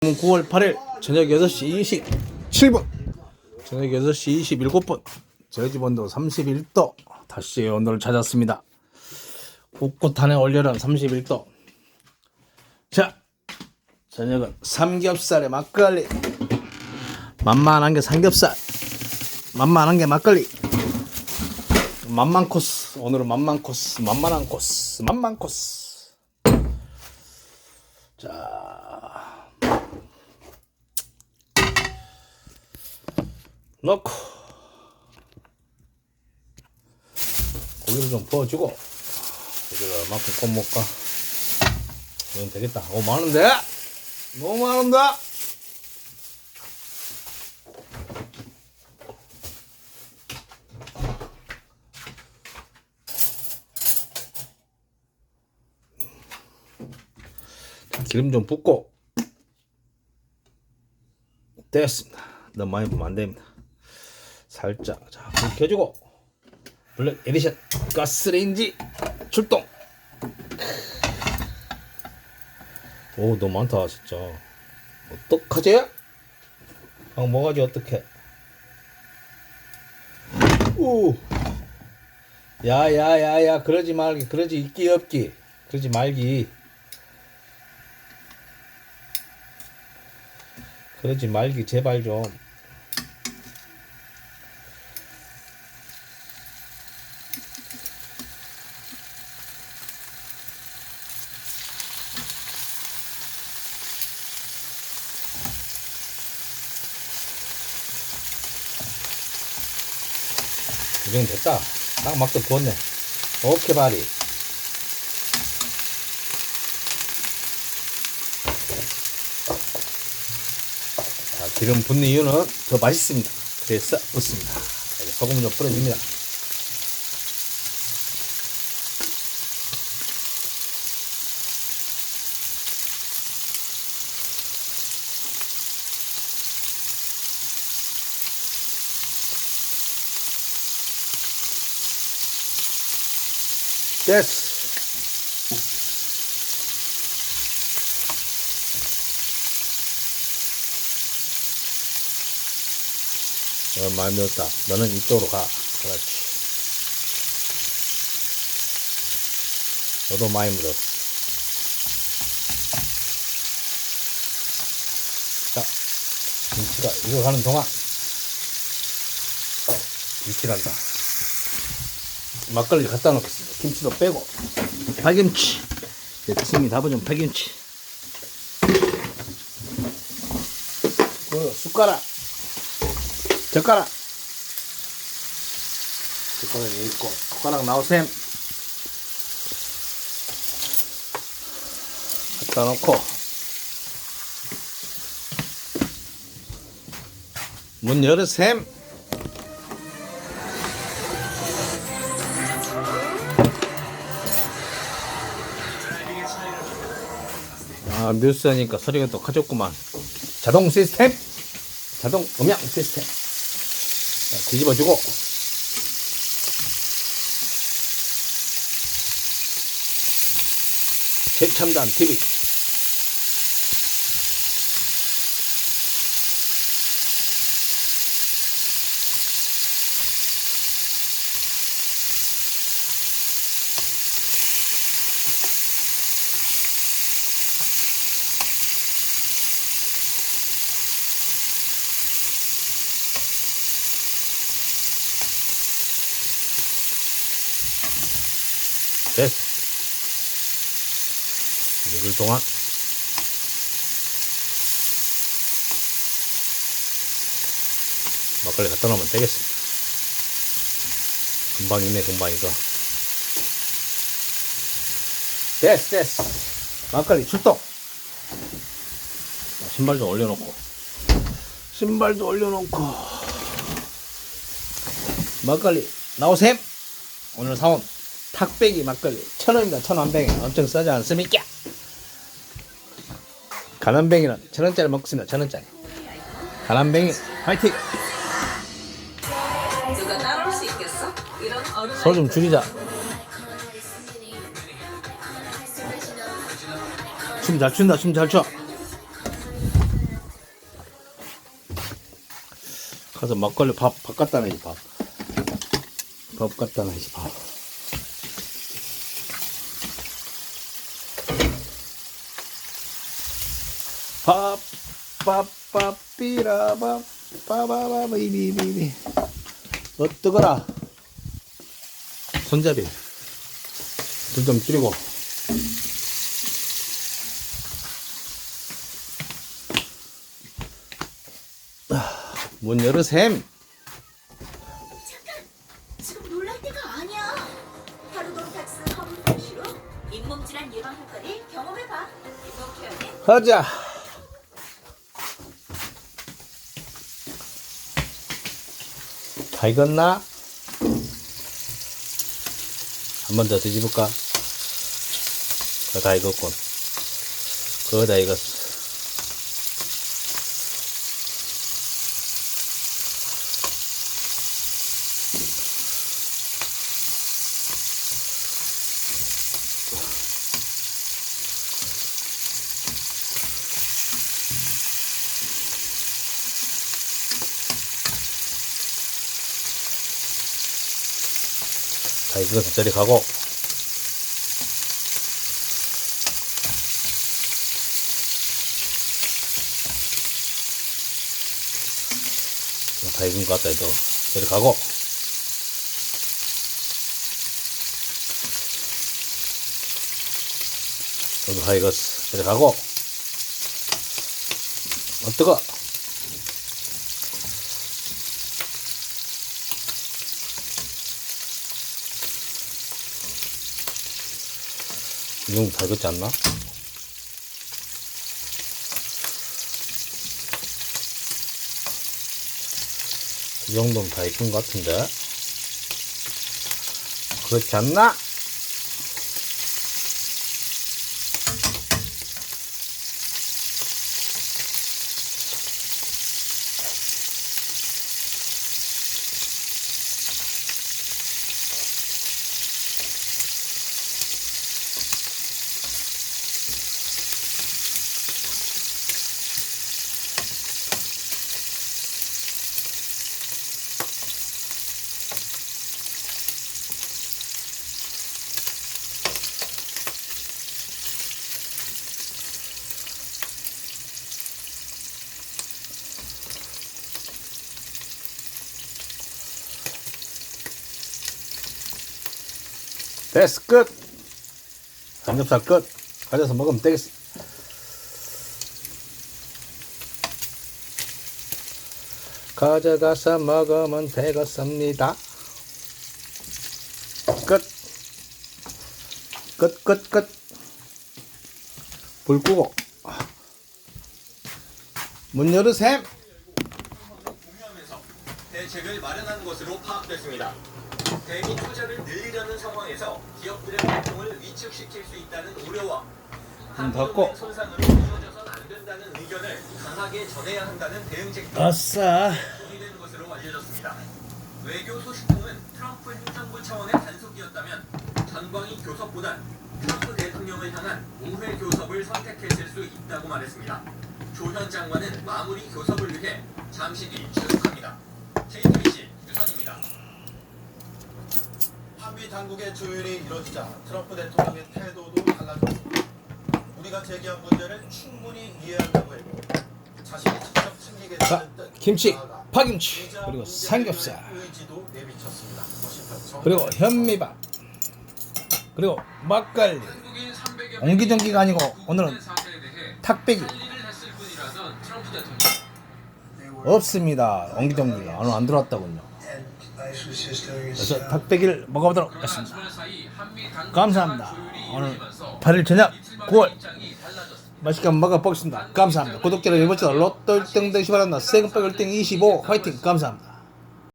9월 8일 저녁 8시 27분. 저녁 8시 27분. 저희 집 온도 31도. 다시 온도를 찾았습니다. 꿋꿋한에 올여름 31도. 자 저녁은 삼겹살에 막걸리. 만만한 게 삼겹살. 만만한 게 막걸리. 만만 코스. 오늘은 만만 코스. 만만한 코스. 만만 코스. 자 넣고 고기를 좀 부어주고 고기를 얼마큼 꼽먹까? 이건 되겠다. 오 많은데? 너무 많은데? 자, 기름 좀 붓고 됐습니다. 너무 많이 부으면 안 됩니다 살짝. 자, 불 켜주고. 블랙 에디션. 가스레인지 출동. 오 너무 많다 진짜. 어떡하지? 아 뭐가지 어떡해? 오 야야야야 그러지 말기 그러지 있기 없기. 그러지 말기. 그러지 말기 제발 좀 이 정도 됐다. 딱 막도 부었네. 오케이, 바리. 자, 기름 붓는 이유는 더 맛있습니다. 그래서 붓습니다. 소금 좀 뿌려줍니다. 됐어. 어, 많이 넣었다. 너는 이쪽으로 가. 그렇지. 너도 많이 묻었어. 자, 김치가 이거 가는 동안 김치란다. 막걸리 갖다 놓겠습니다. 김치도 빼고. 파김치. 제 침이 담아준 파김치. 그 숟가락. 젓가락. 젓가락이 있고 숟가락 나오셈. 갖다 놓고. 문 열으셈 아, 뉴스 하니까 소리가 또 커졌구만. 자동 시스템? 자동 음향 시스템. 자, 뒤집어주고. 최첨단 TV. 익을 동안 막걸리 갖다 놓으면 되겠습니다. 금방 있네, 금방 이거. 됐어, 됐어. 막걸리 출동! 자, 신발 좀 올려놓고. 신발도 올려놓고. 막걸리 나오셈! 오늘 사온 탁배기 막걸리 천 원입니다 천 원뱅이 엄청 싸지 않습니까? 가난뱅이는 천 원짜리 먹습니다. 천 원짜리. 가난뱅이 화이팅. 소리 좀 줄이자. 춤 잘 춘다. 춤 잘 춰. 가서 막걸리 밥, 밥 갖다 놔야지, 밥. 밥 갖다 놔야지, 밥. 밥, 밥, 삐라, 밥, 빠바바, 비비비비. 어떠거라? 손잡이. 불 좀 줄이고. 문 열으셈. 지금 놀랄 때가 아니야. 파르돈탁스 허브프레쉬로 잇몸 질환 예방 효과를 경험해봐. 잇몸 케어는 가자. 다 익었나? 한 번 더 뒤집을까? 그거 다 익었군. 그거 다 익었어. 다 익어서 저리 가고. 다 익은 것 같다 해도 저리 가고. 너도 다 익었어. 저리 가고. 어, 뜨거. 이 정도 다 익었지 않나? 이 정도면 다 익은 것 같은데? 그렇지 않나? 됐어, 끝! 삼겹살 끝! 가져서 먹으면 되겠어. 가져가서 먹으면 되겠습니다. 끝! 끝, 끝, 끝! 불 끄고. 문 열으셈! 대책을 마련한 것으로 파악됐습니다. 대미 투자를 늘리려는 상황에서 기업들의 활동을 위축시킬 수 있다는 우려와 문 닫고. 한국의 손상으로 이어져선 안 된다는 의견을 강하게 전해야 한다는 대응책도 아싸! 논의된 것으로 알려졌습니다. 외교 소식통은 트럼프 행정부 차원의 단속이었다면 전광희 교섭보단 트럼프 대통령을 향한 우회 교섭을 선택했을 수 있다고 말했습니다. 조현 장관은 마무리 교섭을 위해 잠시 뒤 출국합니다. JTBC 유선입니다. 한미 당국의 조율이 이루어지자 트럼프 대통령의 태도도 달라졌습니다. 우리가 제기한 문제를 충분히 이해한다고 했고 자신이 직접 자, 챙기겠다는 뜻 김치, 나아가 파김치, 그리고 문제 삼겹살, 해결의 의지도 내비쳤습니다. 워싱턴 정- 그리고 현미밥, 그리고 막걸리. 옹기종기가 아니고 오늘은 탁배기 없습니다. 옹기종기가 오늘 안 들어왔다군요. 그래서 탁배기를 먹어보도록 하겠습니다. 감사합니다. 오늘 8일 저녁 9월 맛있게 먹어보겠습니다. 감사합니다. 구독자를 주 로또 1등 되시 바랍니다. 세금백 1등 25 화이팅 감사합니다.